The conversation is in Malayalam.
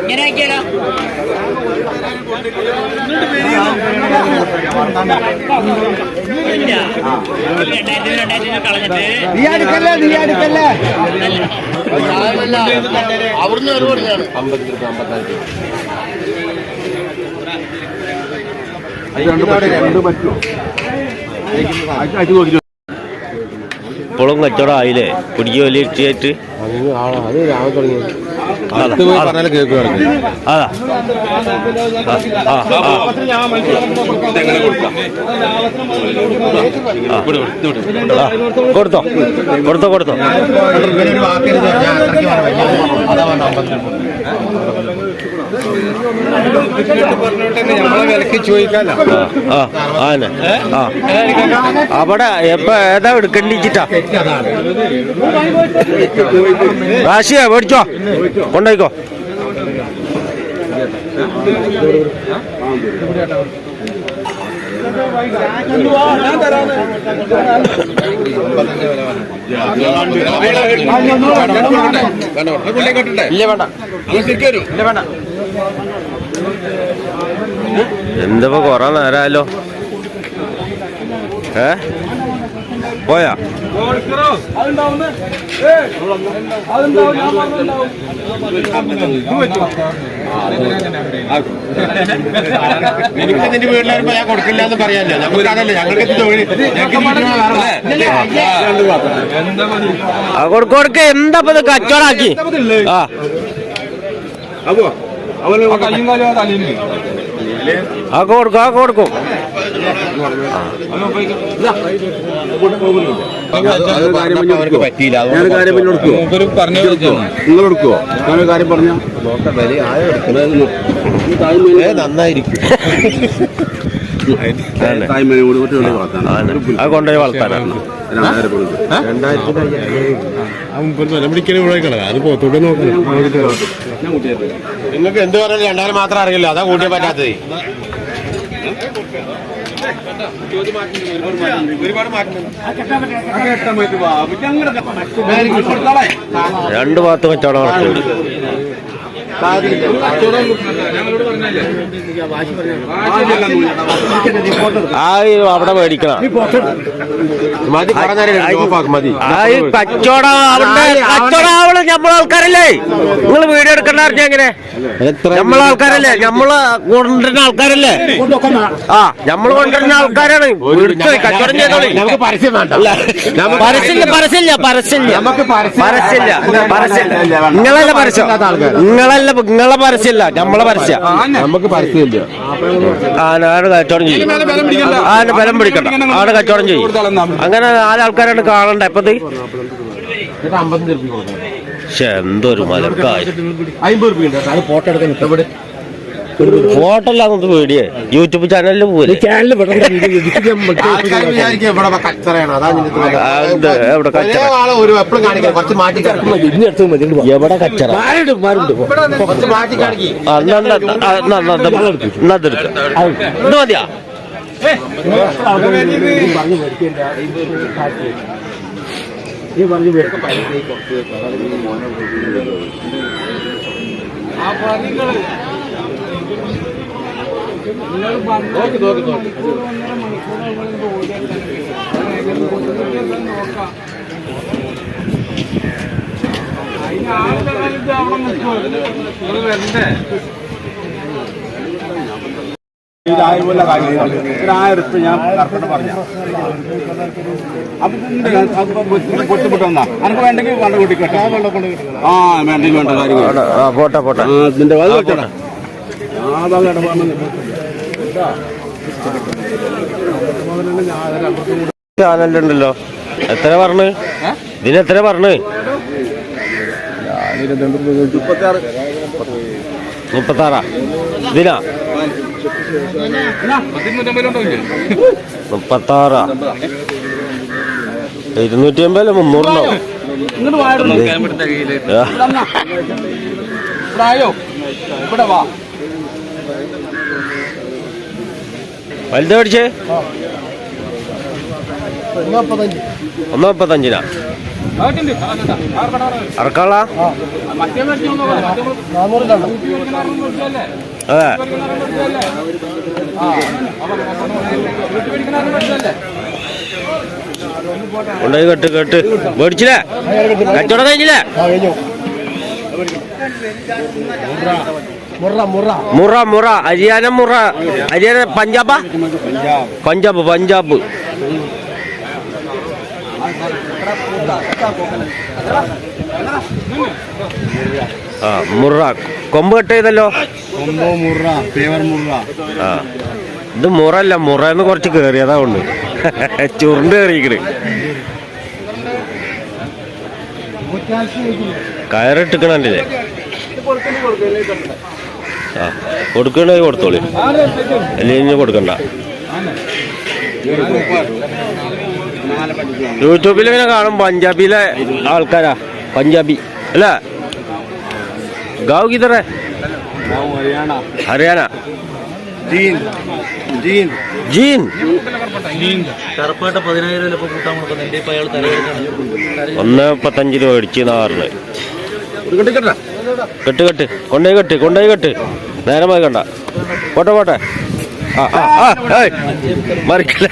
ഇങ്ങനെ ആക്കിയാലോ ഇല്ല. രണ്ടായിരത്തി രണ്ടായിരത്തി കളഞ്ഞിട്ട്. നീ അടുക്കല്ലേ നീ അടുക്കല്ലേ? അവിടുന്ന് ഒരു പറഞ്ഞാണ് രണ്ട് പറ്റുമോ ഇപ്പോഴും കച്ചവടം ആയില്ലേ? കുടിക്കുക വലിയ ഇട്ടിയായിട്ട് അത് രാവിലെ തുടങ്ങി അതാ, കൊടുത്തോ കൊടുത്തോ കൊടുത്തോ. അവിടെ എപ്പ ഏതാ എടുക്കണ്ടിച്ചിട്ടാ റാഷിയ മേടിച്ചോ കൊണ്ടുപോയിക്കോ. ഇല്ല ഇല്ല വേണ്ട എന്താ കൊറേ നേരമായല്ലോ ഏ പോയാ എനിക്ക് എന്റെ വരുമ്പോ ഞാൻ കൊടുക്കില്ല എന്ന് പറയാനില്ല. നമുക്ക് അതല്ലേ ഞങ്ങൾക്ക് തൊഴിൽ കൊടുക്ക കൊടുക്ക. എന്താ ഇത് കച്ചവടാക്കി? അപ്പോ ആ കൊടുക്കും ആ കൊടുക്കും. നിങ്ങൾ കാര്യം കൊടുക്കും നിങ്ങൾക്ക് എന്ത് പറഞ്ഞാലും രണ്ടായിരം മാത്രം അറിയില്ല. അതാ കൂട്ടിയാൻ പറ്റാത്തത്. രണ്ട് ഭാഗത്തും കച്ചവടം നടക്കുന്നുണ്ട് അവിടെ മേടിക്കണം. മതി മതി. കച്ചവടം അവിടെ കച്ചവടം ആവണം നമ്മളെ ആൾക്കാരല്ലേ? നിങ്ങൾ വീഡിയോ എടുക്കണ്ട എങ്ങനെ? നമ്മളെ ആൾക്കാരല്ലേ? നമ്മൾ കൊണ്ടുവരുന്ന ആൾക്കാരല്ലേ? ആ നമ്മൾ കൊണ്ടുവരുന്ന ആൾക്കാരാണ്. കച്ചവടം ചെയ്തോളി. നമുക്ക് പരസ്യം വേണ്ട. പരസ്യമില്ല പരസ്യമില്ല പരസ്യമില്ല. നമുക്ക് പരസ്യം പരസ്യമില്ല പരസ്യമില്ല. നിങ്ങളല്ല പരസ്യം നിങ്ങളല്ല നിങ്ങളെ പരസ്യമില്ല നമ്മളെ പരസ്യ നമുക്ക് പരസ്യമില്ല ആടെ കച്ചവടം ചെയ്യും ബലം പിടിക്കണ്ട ആടെ കച്ചവടം ചെയ്യും അങ്ങനെ നാലാൾക്കാരാണ് കാണണ്ട എപ്പത് പക്ഷെ എന്തൊരു മലക്കായി അമ്പത് രൂപ ഫോട്ടോ എടുക്കാൻ ഇഷ്ടപ്പെട്ട് ഫോട്ടോ ഒന്ന് പേടിയേ. യൂട്യൂബ് ചാനലിൽ പോലെ ആ, എവിടെ കച്ചറ? ആളെ ഒരു എപ്പോഴും കാണിക്കാം കുറച്ച് മാറ്റി കാണിക്കും. എവിടെ കച്ചറ? കുറച്ച് മാറ്റി കാണിക്കും. ആ, എന്നാ, എന്നാ, ആ, എന്നാ, എന്നാ, ഇത് എന്നാ ഇതെടുക്ക്. ഇത് മതിയാ ഇത് ആയിരം പോലെ കാര്യം ഒരു ആയിരം ഞാൻ കറക്റ്റ് പറഞ്ഞ. അപ്പൊ പൊട്ടിപ്പൊട്ട് വന്നാ? അനക്ക് വേണ്ടെങ്കിൽ വേണ്ട കൂട്ടിക്കട്ടെ. ആ വേണ്ടെങ്കിൽ വേണ്ട കാര്യം അവിടെ, ആ, പോട്ടെ പോട്ടെ ഇതിന്റെ അത് വെച്ചോടാ ആ ഭാഗം ഇടപാടുന്ന ചാനലുണ്ടല്ലോ. എത്ര പറഞ്ഞ്? ഇതിന് എത്ര പറഞ്ഞ്? മുപ്പത്താറ്. ഇതിനാ? മുപ്പത്താറാ? ഇരുന്നൂറ്റി അമ്പതല്ലേ മുന്നൂറിനോ? പ്രായോ? ഇവിടെ വാ. വലുത് മേടിച്ചേ ഒന്ന് മുപ്പത്തഞ്ചിനാ അറക്കാള? അതെ. കൊണ്ടുപോയി കെട്ട് കെട്ട്. മേടിച്ചില്ലേ? കച്ചവടം കഴിഞ്ഞില്ലേ? മുറ മുറ. ഹരിയാന മുറ. ഹരിയാന പഞ്ചാബ? പഞ്ചാബ് പഞ്ചാബ്. ആ മുറ. കൊമ്പ് കട്ട് ചെയ്തല്ലോ? ഇത് മുറ ഫേവർ മുറ. ആ. ഇത് മുറല്ല മുറ എന്ന് കുറച്ച് കേറിയതാ ഉണ്ട് ചുരുണ്ട് കയറിയിക്കണ് കയറിട്ടിക്കണല്ലേ? ആ കൊടുക്കണേ കൊടുത്തോളി. അല്ലെങ്കിൽ കൊടുക്കണ്ട. യൂട്യൂബിൽ ഇങ്ങനെ കാണും പഞ്ചാബിയിലെ ആൾക്കാരാ പഞ്ചാബി. അല്ലേ ഗാവ് കിതറേ ഹരിയാണ ഹരിയാന. ജീൻ. പത്തഞ്ച് രൂപ അടിച്ച് ഒന്ന് നാറിന്. കെട്ട് കെട്ട് കൊണ്ടേ കെട്ട് കൊണ്ടേ കെട്ട്. നേരെ പോയി കണ്ട. പോട്ടെ പോട്ടെ. ആ ആ ആ മറിക്കല്ലേ.